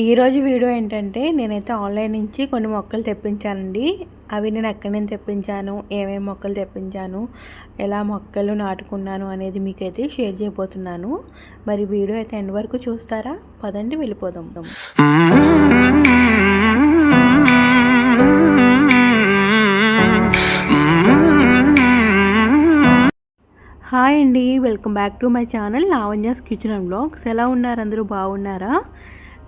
ఈరోజు వీడియో ఏంటంటే నేనైతే ఆన్లైన్ నుంచి కొన్ని మొక్కలు తెప్పించానండి. అవి నేను ఎక్కడి నుంచి తెప్పించాను ఏమేమి మొక్కలు తెప్పించాను ఎలా మొక్కలు నాటుకున్నాను అనేది మీకైతే షేర్ చేయబోతున్నాను. మరి వీడియో అయితే ఎండ్ వరకు చూస్తారా? పదండి వెళ్ళిపోదాం. హాయ్ అండి welcome back to my channel Lavanya's kitchen ఒకసారి బ్లాగ్స్. ఎలా ఉన్నారు? అందరూ బాగున్నారా?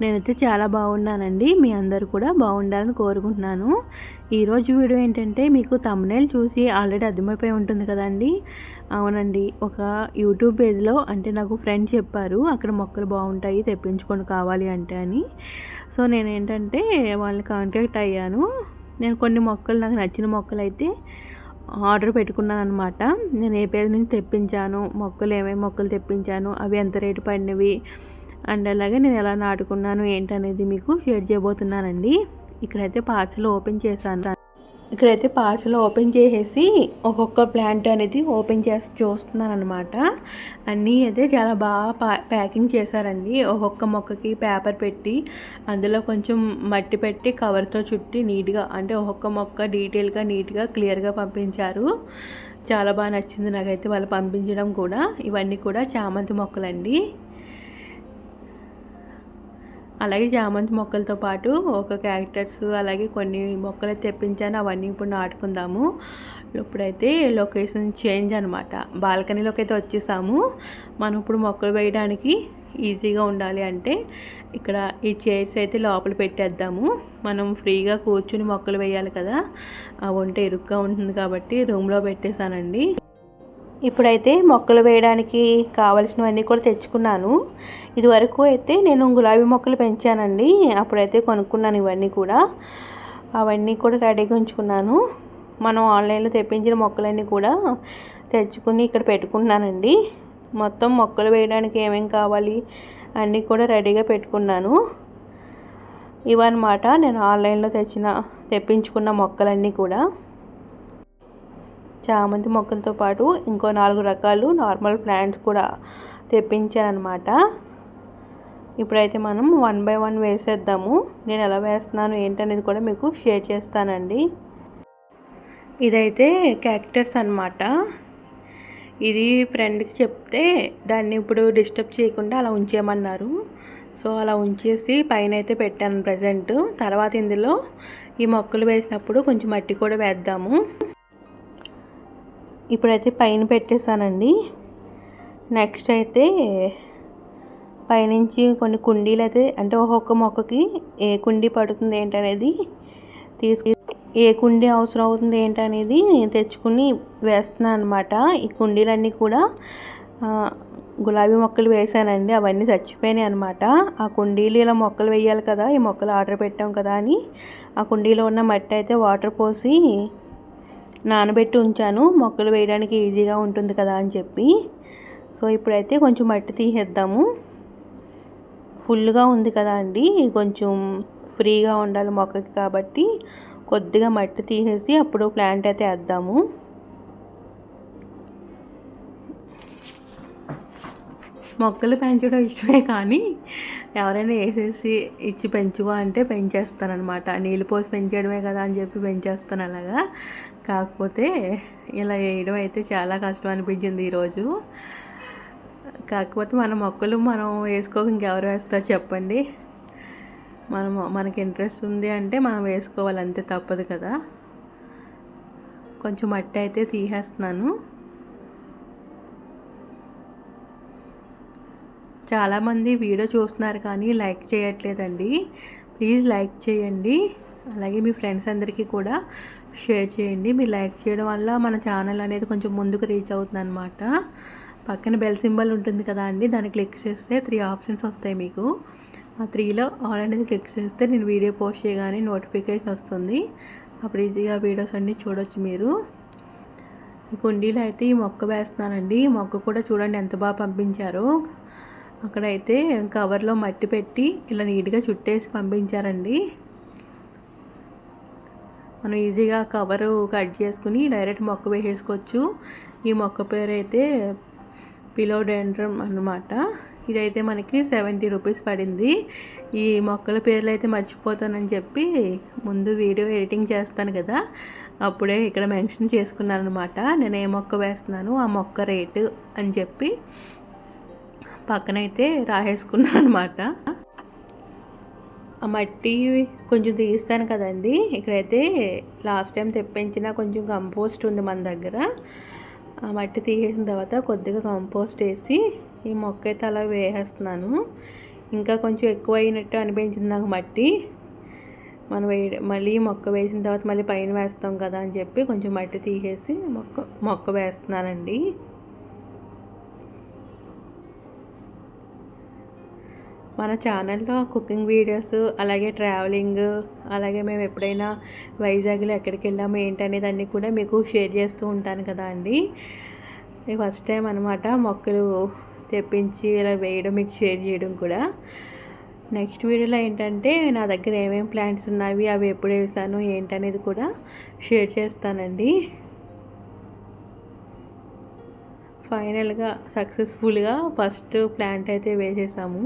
నేనైతే చాలా బాగున్నానండి. మీ అందరు కూడా బాగుండాలని కోరుకుంటున్నాను. ఈరోజు వీడియో ఏంటంటే మీకు తమ్నేల్ చూసి ఆల్రెడీ అర్థమైపోయి ఉంటుంది కదండి. అవునండి. ఒక యూట్యూబ్ పేజ్లో అంటే నాకు ఫ్రెండ్ చెప్పారు అక్కడ మొక్కలు బాగుంటాయి తెప్పించుకొని కావాలి అంటే అని. సో నేను ఏంటంటే వాళ్ళని కాంటాక్ట్ అయ్యాను. నేను కొన్ని మొక్కలు నాకు నచ్చిన మొక్కలు అయితే ఆర్డర్ పెట్టుకున్నాను అనమాట నేను ఏ పేరు నుంచి తెప్పించాను మొక్కలు ఏమేమి మొక్కలు తెప్పించాను అవి ఎంత రేటు పడినవి అండ్ అలాగే నేను ఎలా నాటుకున్నాను ఏంటనేది మీకు షేర్ చేయబోతున్నానండి. ఇక్కడైతే పార్సల్ ఓపెన్ చేశాను. ఇక్కడైతే పార్సల్ ఓపెన్ చేసేసి ఒక్కొక్క ప్లాంట్ అనేది ఓపెన్ చేసి చూస్తున్నాను అనమాట అన్నీ అయితే చాలా బాగా ప్యాకింగ్ చేశారండి. ఒక్కొక్క మొక్కకి పేపర్ పెట్టి అందులో కొంచెం మట్టి పెట్టి కవర్తో చుట్టి నీట్గా అంటే ఒక్కొక్క మొక్క డీటెయిల్గా నీట్గా క్లియర్గా పంపించారు. చాలా బాగా నచ్చింది నాకైతే వాళ్ళు పంపించడం కూడా. ఇవన్నీ కూడా చామంతి మొక్కలండి. అలాగే చామంతి మొక్కలతో పాటు ఒక క్యారెక్టర్స్ అలాగే కొన్ని మొక్కలు తెప్పించాను అవన్నీ ఇప్పుడు నాటుకుందాము. ఇప్పుడైతే లొకేషన్ చేంజ్ అనమాట బాల్కనీలోకి అయితే వచ్చేసాము. మనం ఇప్పుడు మొక్కలు వేయడానికి ఈజీగా ఉండాలి అంటే ఇక్కడ ఈ చైర్స్ అయితే లోపల పెట్టేద్దాము. మనం ఫ్రీగా కూర్చుని మొక్కలు వేయాలి కదా. ఆ వంట ఇరుగ్గా ఉంటుంది కాబట్టి రూమ్లో పెట్టేశానండి. ఇప్పుడైతే మొక్కలు వేయడానికి కావలసినవన్నీ కూడా తెచ్చుకున్నాను. ఇదివరకు అయితే నేను గులాబీ మొక్కలు పెంచానండి. అప్పుడైతే కొనుక్కున్నాను ఇవన్నీ కూడా. అవన్నీ కూడా రెడీగా ఉంచుకున్నాను. మనం ఆన్లైన్లో తెప్పించిన మొక్కలన్నీ కూడా తెచ్చుకుని ఇక్కడ పెట్టుకున్నానండి మొత్తం మొక్కలు వేయడానికి ఏమేమి కావాలి అన్నీ కూడా రెడీగా పెట్టుకున్నాను. ఇవన్నమాట నేను ఆన్లైన్లో తెచ్చిన తెప్పించుకున్న మొక్కలన్నీ కూడా. చామంతి మొక్కలతో పాటు ఇంకో నాలుగు రకాలు నార్మల్ ప్లాంట్స్ కూడా తెప్పించానమాట ఇప్పుడైతే మనం వన్ బై వన్ వేసేద్దాము. నేను ఎలా వేస్తున్నాను ఏంటనేది కూడా మీకు షేర్ చేస్తానండి. ఇదైతే క్యాక్టర్స్ అనమాట ఇది ఫ్రెండ్కి చెప్తే దాన్ని ఇప్పుడు డిస్టర్బ్ చేయకుండా అలా ఉంచేయమన్నారు. సో అలా ఉంచేసి పైన అయితే పెట్టాను ప్రజెంట్. తర్వాత ఇందులో ఈ మొక్కలు వేసినప్పుడు కొంచెం మట్టి కూడా వేద్దాము. ఇప్పుడైతే పైన పెట్టేశానండి. నెక్స్ట్ అయితే పైనుంచి కొన్ని కుండీలు అయితే అంటే ఒక్కొక్క మొక్కకి ఏ కుండీ పడుతుంది ఏంటనేది తీసుకు ఏ కుండీ అవసరం అవుతుంది ఏంటనేది తెచ్చుకుని వేస్తున్నాను అనమాట ఈ కుండీలన్నీ కూడా గులాబీ మొక్కలు వేసానండి అవన్నీ చచ్చిపోయినాయి అనమాట ఆ కుండీలు ఇలా మొక్కలు వేయాలి కదా ఈ మొక్కలు ఆర్డర్ పెట్టాం కదా అని ఆ కుండీలో ఉన్న మట్టి అయితే వాటర్ పోసి నానబెట్టి ఉంచాను. మొక్కలు వేయడానికి ఈజీగా ఉంటుంది కదా అని చెప్పి. సో ఇప్పుడైతే కొంచెం మట్టి తీసేద్దాము. ఫుల్గా ఉంది కదా అండి. కొంచెం ఫ్రీగా ఉండాలి మొక్కకి కాబట్టి. కొద్దిగా మట్టి తీసేసి అప్పుడు ప్లాంట్ అయితే వేద్దాము. మొక్కలు పెంచడం ఇష్టమే కానీ ఎవరైనా వేసేసి ఇచ్చి పెంచుకో అంటే పెంచేస్తానమాట నీళ్ళు పోసి పెంచేయడమే కదా అని చెప్పి పెంచేస్తాను అలాగా. కాకపోతే ఇలా వేయడం అయితే చాలా కష్టం అనిపించింది ఈరోజు. కాకపోతే మన మొక్కలు మనం వేసుకోక ఇంకెవరు వేస్తారు చెప్పండి. మనం మనకి ఇంట్రెస్ట్ ఉంది అంటే మనం వేసుకోవాలి అంతే తప్పదు కదా. కొంచెం మట్టి అయితే తీసేస్తున్నాను. చాలామంది వీడియో చూస్తున్నారు కానీ లైక్ చేయట్లేదండి. ప్లీజ్ లైక్ చేయండి. అలాగే మీ ఫ్రెండ్స్ అందరికీ కూడా షేర్ చేయండి. మీరు లైక్ చేయడం వల్ల మన ఛానల్ అనేది కొంచెం ముందుకు రీచ్ అవుతుంది అనమాట పక్కన బెల్ సింబల్ ఉంటుంది కదా అండి దాన్ని క్లిక్ చేస్తే త్రీ ఆప్షన్స్ వస్తాయి మీకు. ఆ త్రీలో ఆల్ అనేది క్లిక్ చేస్తే నేను వీడియో పోస్ట్ చేయగానే నోటిఫికేషన్ వస్తుంది. అప్పుడు ఈజీగా వీడియోస్ అన్నీ చూడొచ్చు మీరు. ఈ కుండీలో అయితే ఈ మొక్క వేస్తున్నానండి. ఈ మొక్క కూడా చూడండి ఎంత బాగా పంపించారు. అక్కడైతే కవర్లో మట్టి పెట్టి ఇలా నీట్గా చుట్టేసి పంపించారండి. మనం ఈజీగా కవరు కట్ చేసుకుని డైరెక్ట్ మొక్క వేసేసుకోవచ్చు. ఈ మొక్క పేరు అయితే పిలోడెండ్రమ్ అనమాట ఇదైతే మనకి సెవెంటీ రూపీస్ పడింది. ఈ మొక్కల పేర్లు అయితే మర్చిపోతానని చెప్పి ముందు వీడియో ఎడిటింగ్ చేస్తాను కదా. అప్పుడే ఇక్కడ మెన్షన్ చేసుకున్నాను అనమాట నేను ఏ మొక్క వేస్తున్నాను ఆ మొక్క రేటు అని చెప్పి పక్కనైతే రాసేసుకున్నాను అనమాట ఆ మట్టి కొంచెం తీస్తాను కదండి. ఇక్కడైతే లాస్ట్ టైం తెప్పించిన కొంచెం కంపోస్ట్ ఉంది మన దగ్గర. ఆ మట్టి తీసేసిన తర్వాత కొద్దిగా కంపోస్ట్ వేసి ఈ మొక్క అయితే అలా వేసేస్తున్నాను. ఇంకా కొంచెం ఎక్కువ అయినట్టు అనిపించింది నాకు మట్టి. మనం వేయ మళ్ళీ మొక్క వేసిన తర్వాత మళ్ళీ పైన వేస్తాం కదా అని చెప్పి కొంచెం మట్టి తీసేసి మొక్క మొక్క వేస్తున్నానండి. మన ఛానల్లో కుకింగ్ వీడియోస్ అలాగే ట్రావెలింగ్ అలాగే మేము ఎప్పుడైనా వైజాగ్లో ఎక్కడికి వెళ్ళాము ఏంటనేది అన్నీ కూడా మీకు షేర్ చేస్తూ ఉంటాను కదా అండి. ఫస్ట్ టైం అనమాట మొక్కలు తెప్పించి ఇలా వేయడం మీకు షేర్ చేయడం కూడా. నెక్స్ట్ వీడియోలో ఏంటంటే నా దగ్గర ఏమేమి ప్లాంట్స్ ఉన్నవి అవి ఎప్పుడు వేసాను ఏంటనేది కూడా షేర్ చేస్తానండి. ఫైనల్గా సక్సెస్ఫుల్గా ఫస్ట్ ప్లాంట్ అయితే వేసేసాము.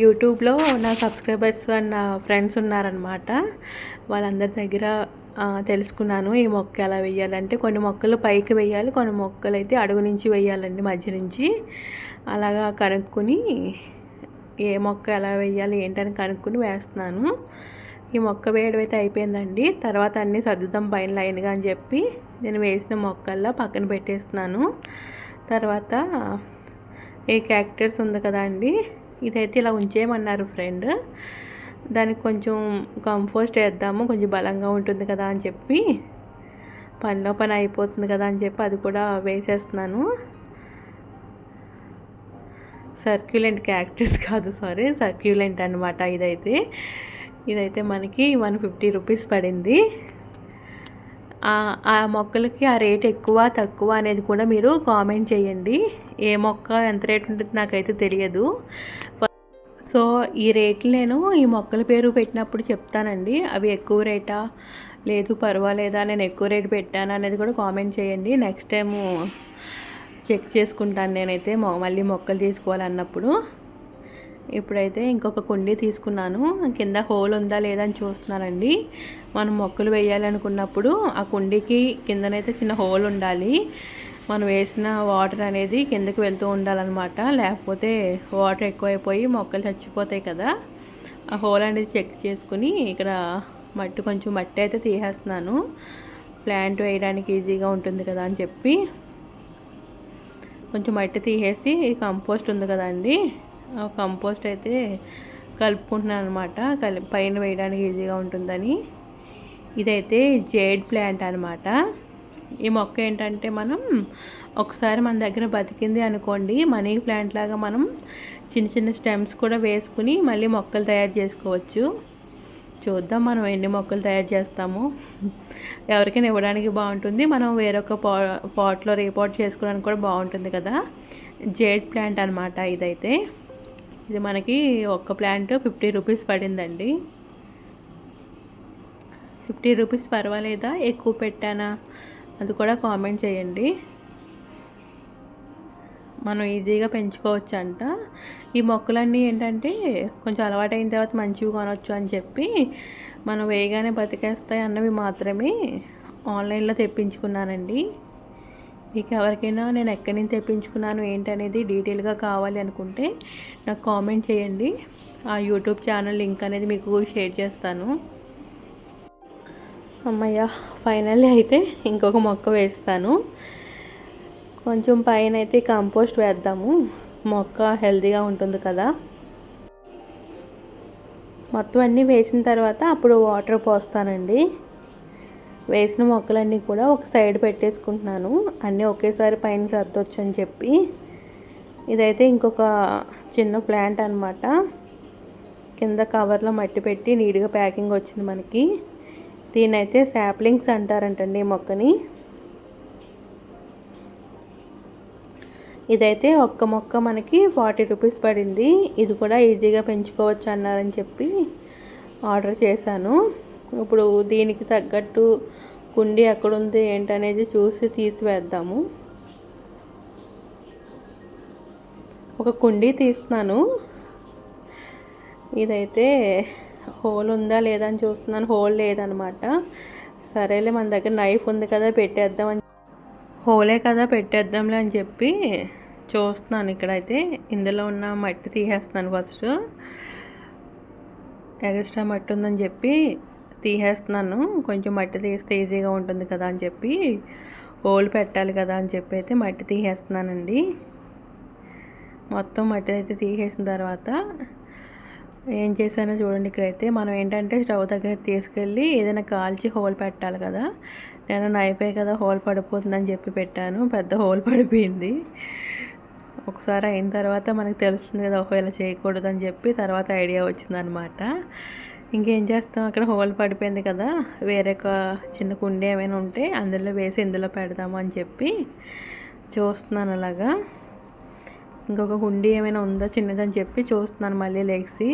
యూట్యూబ్లో నా సబ్స్క్రైబర్స్ అండ్ నా ఫ్రెండ్స్ ఉన్నారనమాట వాళ్ళందరి దగ్గర తెలుసుకున్నాను ఈ మొక్క ఎలా వేయాలంటే కొన్ని మొక్కలు పైకి వేయాలి కొన్ని మొక్కలు అయితే అడుగు నుంచి వేయాలండి మధ్య నుంచి. అలాగా కనుక్కొని ఏ మొక్క ఎలా వేయాలి ఏంటని కనుక్కొని వేస్తున్నాను. ఈ మొక్క వేయడం అయితే అయిపోయిందండి. తర్వాత అన్నీ సర్దుతాం పైన లైన్గా అని చెప్పి నేను వేసిన మొక్కల్లో పక్కన పెట్టేస్తున్నాను. తర్వాత ఏ క్యాక్టర్స్ ఉంది కదా అండి. ఇదైతే ఇలా ఉంచేయమన్నారు ఫ్రెండ్ దానికి కొంచెం కంపోస్ట్ వేద్దాము కొంచెం బలంగా ఉంటుంది కదా అని చెప్పి. పనిలో పని అయిపోతుంది కదా అని చెప్పి అది కూడా వేసేస్తున్నాను. సర్క్యులెంట్ క్యాక్టర్స్ కాదు సారీ సర్క్యులెంట్ అనమాట ఇదైతే. ఇదైతే మనకి వన్ ఫిఫ్టీ రూపీస్ పడింది. ఆ మొక్కలకి ఆ రేట్ ఎక్కువ తక్కువ అనేది కూడా మీరు కామెంట్ చేయండి. ఏ మొక్క ఎంత రేట్ ఉంటుంది నాకైతే తెలియదు. సో ఈ రేట్లు నేను ఈ మొక్కల పేరు పెట్టినప్పుడు చెప్తానండి. అవి ఎక్కువ రేటా? లేదు పర్వాలేదా? నేను ఎక్కువ రేటు పెట్టాను అనేది కూడా కామెంట్ చేయండి. నెక్స్ట్ టైము చెక్ చేసుకుంటాను నేనైతే. మళ్ళీ మొక్కలు తీసుకోవాలన్నప్పుడు. ఇప్పుడైతే ఇంకొక కుండీ తీసుకున్నాను. కింద హోల్ ఉందా లేదా అని చూస్తున్నానండి మనం మొక్కలు వేయాలనుకున్నప్పుడు ఆ కుండీకి కిందనైతే చిన్న హోల్ ఉండాలి. మనం వేసిన వాటర్ అనేది కిందకి వెళ్తూ ఉండాలన్నమాట. లేకపోతే వాటర్ ఎక్కువైపోయి మొక్కలు చచ్చిపోతాయి కదా. ఆ హోల్ అనేది చెక్ చేసుకుని ఇక్కడ మట్టి కొంచెం మట్టి అయితే తీసేస్తున్నాను. ప్లాంట్ వేయడానికి ఈజీగా ఉంటుంది కదా అని చెప్పి. కొంచెం మట్టి తీసేసి కంపోస్ట్ ఉంది కదండి కంపోస్ట్ అయితే కలుపుకుంటున్నాను అనమాట కలి పైన వేయడానికి ఈజీగా ఉంటుందని. ఇదైతే జేడ్ ప్లాంట్ అనమాట ఈ మొక్క ఏంటంటే మనం ఒకసారి మన దగ్గర బతికింది అనుకోండి మనీ ప్లాంట్ లాగా మనం చిన్న చిన్న స్టెమ్స్ కూడా వేసుకుని మళ్ళీ మొక్కలు తయారు చేసుకోవచ్చు. చూద్దాం మనం ఎన్ని మొక్కలు తయారు చేస్తాము. ఎవరికైనా ఇవ్వడానికి బాగుంటుంది. మనం వేరొక పా పాట్లో రీపాట్ చేసుకోవడానికి కూడా బాగుంటుంది కదా. జేడ్ ప్లాంట్ అనమాట ఇదైతే. ఇది మనకి ఒక్క ప్లాంట్ ఫిఫ్టీ రూపీస్ పడిందండి. ఫిఫ్టీ రూపీస్ పర్వాలేదా? ఎక్కువ పెట్టానా? అది కూడా కామెంట్ చేయండి. మనం ఈజీగా పెంచుకోవచ్చు అంట ఈ మొక్కలన్నీ ఏంటంటే కొంచెం అలవాటైన తర్వాత మంచివి కొనవచ్చు అని చెప్పి మనం వేయగానే బతికేస్తాయి అన్నవి మాత్రమే ఆన్లైన్లో తెప్పించుకున్నానండి. మీకు ఎవరికైనా నేను ఎక్కడి నుంచి తెప్పించుకున్నాను ఏంటనేది డీటెయిల్గా కావాలి అనుకుంటే నాకు కామెంట్ చేయండి. ఆ యూట్యూబ్ ఛానల్ లింక్ అనేది మీకు షేర్ చేస్తాను. అమ్మయ్య ఫైనల్లీ అయితే ఇంకొక మొక్క వేస్తాను. కొంచెం పైన అయితే కంపోస్ట్ వేద్దాము. మొక్క హెల్తీగా ఉంటుంది కదా. మొత్తం అన్నీ వేసిన తర్వాత అప్పుడు వాటర్ పోస్తానండి. వేసిన మొక్కలన్నీ కూడా ఒక సైడ్ పెట్టేసుకుంటున్నాను. అన్నీ ఒకేసారి పైన సర్దొచ్చు అని చెప్పి. ఇదైతే ఇంకొక చిన్న ప్లాంట్ అనమాట కింద కవర్లో మట్టి పెట్టి నీట్గా ప్యాకింగ్ వచ్చింది మనకి. దీనైతే శాప్లింగ్స్ అంటారంటండి ఈ మొక్కని. ఇదైతే ఒక్క మొక్క మనకి ఫార్టీ రూపీస్ పడింది. ఇది కూడా ఈజీగా పెంచుకోవచ్చు అన్నారని చెప్పి ఆర్డర్ చేశాను. ఇప్పుడు దీనికి తగ్గట్టు కుండి ఎక్కడుంది ఏంటనేది చూసి తీసివేద్దాము. ఒక కుండీ తీస్తున్నాను. ఇదైతే హోల్ ఉందా లేదా అని చూస్తున్నాను. హోల్ లేదనమాట. సరేలే మన దగ్గర నైఫ్ ఉంది కదా పెట్టేద్దాం అని హోలే కదా పెట్టేద్దాంలే అని చెప్పి చూస్తున్నాను ఇక్కడైతే. ఇందులో ఉన్న మట్టి తీసేస్తున్నాను ఫస్ట్. ఎగస్ట్రా మట్టి ఉందని చెప్పి తీసేస్తున్నాను. కొంచెం మట్టి తీస్తే ఈజీగా ఉంటుంది కదా అని చెప్పి హోల్ పెట్టాలి కదా అని చెప్పి అయితే మట్టి తీసేస్తున్నానండి. మొత్తం మట్టి అయితే తీసేసిన తర్వాత ఏం చేశానో చూడండి ఇక్కడైతే. మనం ఏంటంటే స్టవ్ దగ్గర తీసుకెళ్ళి ఏదైనా కాల్చి హోల్ పెట్టాలి కదా. నేను నైపే కదా హోల్ పడిపోతుందని చెప్పి పెట్టాను. పెద్ద హోల్ పడిపోయింది. ఒకసారి అయిన తర్వాత మనకు తెలుస్తుంది కదా ఒకవేళ చేయకూడదు అని చెప్పి తర్వాత ఐడియా వచ్చిందనమాట. ఇంకేం చేస్తాం? అక్కడ హోల్ పడిపోయింది కదా. వేరే ఒక చిన్న కుండీ ఏమైనా ఉంటే అందులో వేసి ఇందులో పెడదాము అని చెప్పి చూస్తున్నాను అలాగా. ఇంకొక కుండీ ఏమైనా ఉందా? చిన్నదని చెప్పి చూస్తున్నాను మళ్ళీ లేచి.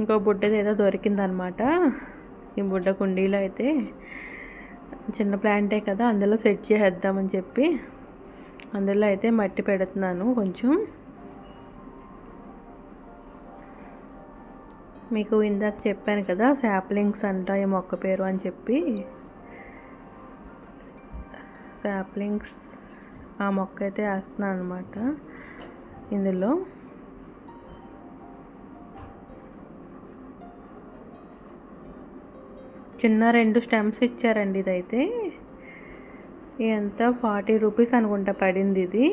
ఇంకో బుడ్డది ఏదో దొరికిందనమాట. ఈ బుడ్డ కుండీలో అయితే చిన్న ప్లాంటే కదా అందులో సెట్ చేసేద్దామని చెప్పి అందులో అయితే మట్టి పెడుతున్నాను కొంచెం. మీకు ఇందాక చెప్పాను కదా శాప్లింగ్స్ అంట ఈ మొక్క పేరు అని చెప్పి. శాప్లింగ్స్ ఆ మొక్క అయితే వేస్తున్నాను అనమాట ఇందులో. చిన్న రెండు స్టెమ్స్ ఇచ్చారండి ఇదైతే. ఎంత ఫార్టీ రూపీస్ అనుకుంటా పడింది ఇది.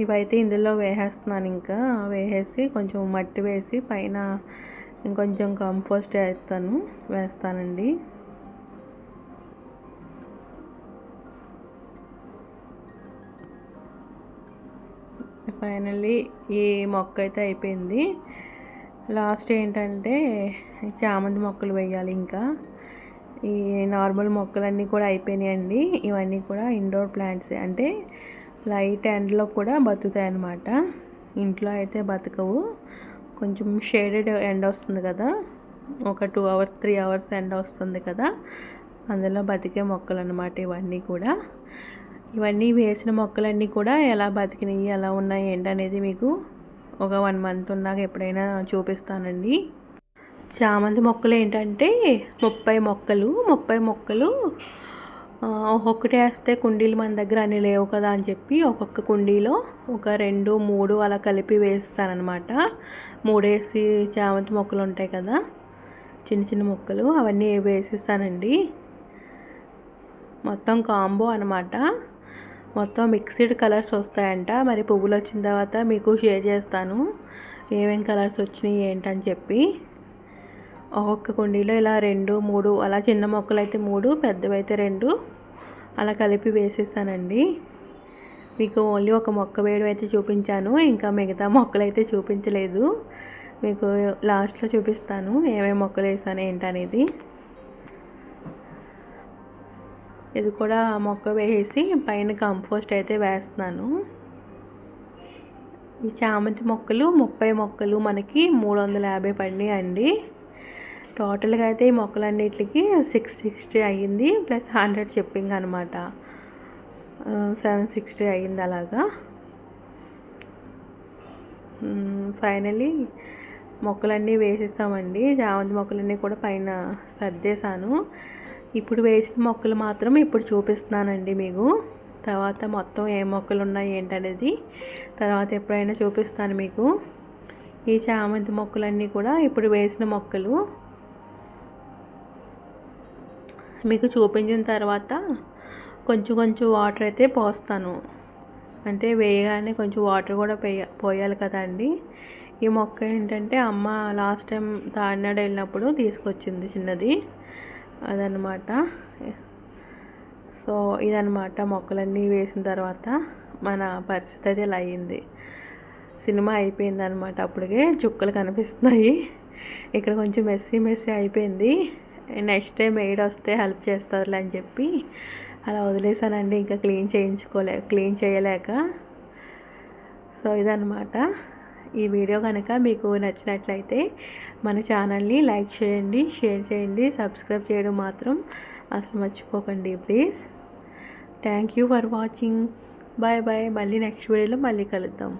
ఇవైతే ఇందులో వేసేస్తున్నాను ఇంకా. వేసేసి కొంచెం మట్టి వేసి పైన ఇంకొంచెం కంపోస్ట్ వేస్తాను వేస్తానండి. ఫైనల్లీ ఈ మొక్క అయితే అయిపోయింది. లాస్ట్ ఏంటంటే చామంతి మొక్కలు వేయాలి ఇంకా. ఈ నార్మల్ మొక్కలన్నీ కూడా అయిపోయినాయండి. ఇవన్నీ కూడా ఇండోర్ ప్లాంట్స్. అంటే లైట్ ఎండ్లో కూడా బతుకుతాయి అన్నమాట ఇంట్లో అయితే బతకవు. కొంచెం షేడెడ్ ఎండ్ వస్తుంది కదా. ఒక టూ అవర్స్ త్రీ అవర్స్ ఎండ వస్తుంది కదా. అందులో బతికే మొక్కలు అనమాట ఇవన్నీ కూడా. ఇవన్నీ వేసిన మొక్కలన్నీ కూడా ఎలా బతికినాయి ఎలా ఉన్నాయి ఏంటనేది మీకు ఒక వన్ మంత్ ఉన్నాక ఎప్పుడైనా చూపిస్తానండి. చామంతి మొక్కలు ఏంటంటే ముప్పై మొక్కలు ముప్పై మొక్కలు ఒక్కొక్కటి వేస్తే కుండీలు మన దగ్గర అన్ని లేవు కదా అని చెప్పి ఒక్కొక్క కుండీలో ఒక రెండు మూడు అలా కలిపి వేస్తానమాట మూడేసి చామంతి మొక్కలు ఉంటాయి కదా చిన్న చిన్న మొక్కలు అవన్నీ వేసిస్తానండి. మొత్తం కాంబో అనమాట మొత్తం మిక్స్డ్ కలర్స్ వస్తాయంట. మరి పువ్వులు వచ్చిన తర్వాత మీకు షేర్ చేస్తాను. ఏమేం కలర్స్ వచ్చినాయి ఏంటని చెప్పి. ఒక్కొక్క కుండీలో ఇలా రెండు మూడు అలా చిన్న మొక్కలు అయితే మూడు పెద్దవి అయితే రెండు. అలా కలిపి వేసేస్తానండి మీకు ఓన్లీ ఒక మొక్క వేయడం అయితే చూపించాను. ఇంకా మిగతా మొక్కలు అయితే చూపించలేదు. మీకు లాస్ట్లో చూపిస్తాను ఏమేమి మొక్కలు వేసాను ఏంటనేది. ఇది కూడా మొక్క వేసి పైన కంపోస్ట్ అయితే వేస్తున్నాను. ఈ చామంతి మొక్కలు ముప్పై మొక్కలు మనకి మూడు వందల యాభై పడినాయి అండి టోటల్గా అయితే ఈ మొక్కలన్నిటికి సిక్స్ సిక్స్టీ అయ్యింది ప్లస్ హండ్రెడ్ షిప్పింగ్ అనమాట సెవెన్ సిక్స్టీ అయ్యింది అలాగా. ఫైనలీ మొక్కలన్నీ వేసేసామండి. చామంతి మొక్కలన్నీ కూడా పైన సర్దేశాను. ఇప్పుడు వేసిన మొక్కలు మాత్రం ఇప్పుడు చూపిస్తున్నానండి మీకు. తర్వాత మొత్తం ఏ మొక్కలు ఉన్నాయి ఏంటనేది తర్వాత ఎప్పుడైనా చూపిస్తాను మీకు. ఈ చామంతి మొక్కలన్నీ కూడా ఇప్పుడు వేసిన మొక్కలు మీకు చూపించిన తర్వాత కొంచెం కొంచెం వాటర్ అయితే పోస్తాను. అంటే వేయగానే కొంచెం వాటర్ కూడా పోయ పోయాలి కదండి. ఈ మొక్క ఏంటంటే అమ్మ లాస్ట్ టైం తాడినాడు వెళ్ళినప్పుడు తీసుకొచ్చింది చిన్నది. అదనమాట సో ఇదనమాట మొక్కలన్నీ వేసిన తర్వాత మన పరిస్థితి అయితే ఇలా అయ్యింది సినిమా అయిపోయింది అనమాట అప్పటికే. చుక్కలు కనిపిస్తున్నాయి. ఇక్కడ కొంచెం మెస్సీ మెస్సీ అయిపోయింది. నెక్స్ట్ టైం ఎయిడ్ వస్తే హెల్ప్ చేస్తారులే అని చెప్పి అలా వదిలేసానండి. ఇంకా క్లీన్ చేయించుకోలే క్లీన్ చేయలేక. సో ఇదనమాట ఈ వీడియో కనుక మీకు నచ్చినట్లయితే మన ఛానల్ని లైక్ చేయండి షేర్ చేయండి సబ్స్క్రైబ్ చేయడం మాత్రం అసలు మర్చిపోకండి please. Thank you for watching. Bye bye. మళ్ళీ నెక్స్ట్ వీడియోలో మళ్ళీ కలుద్దాం.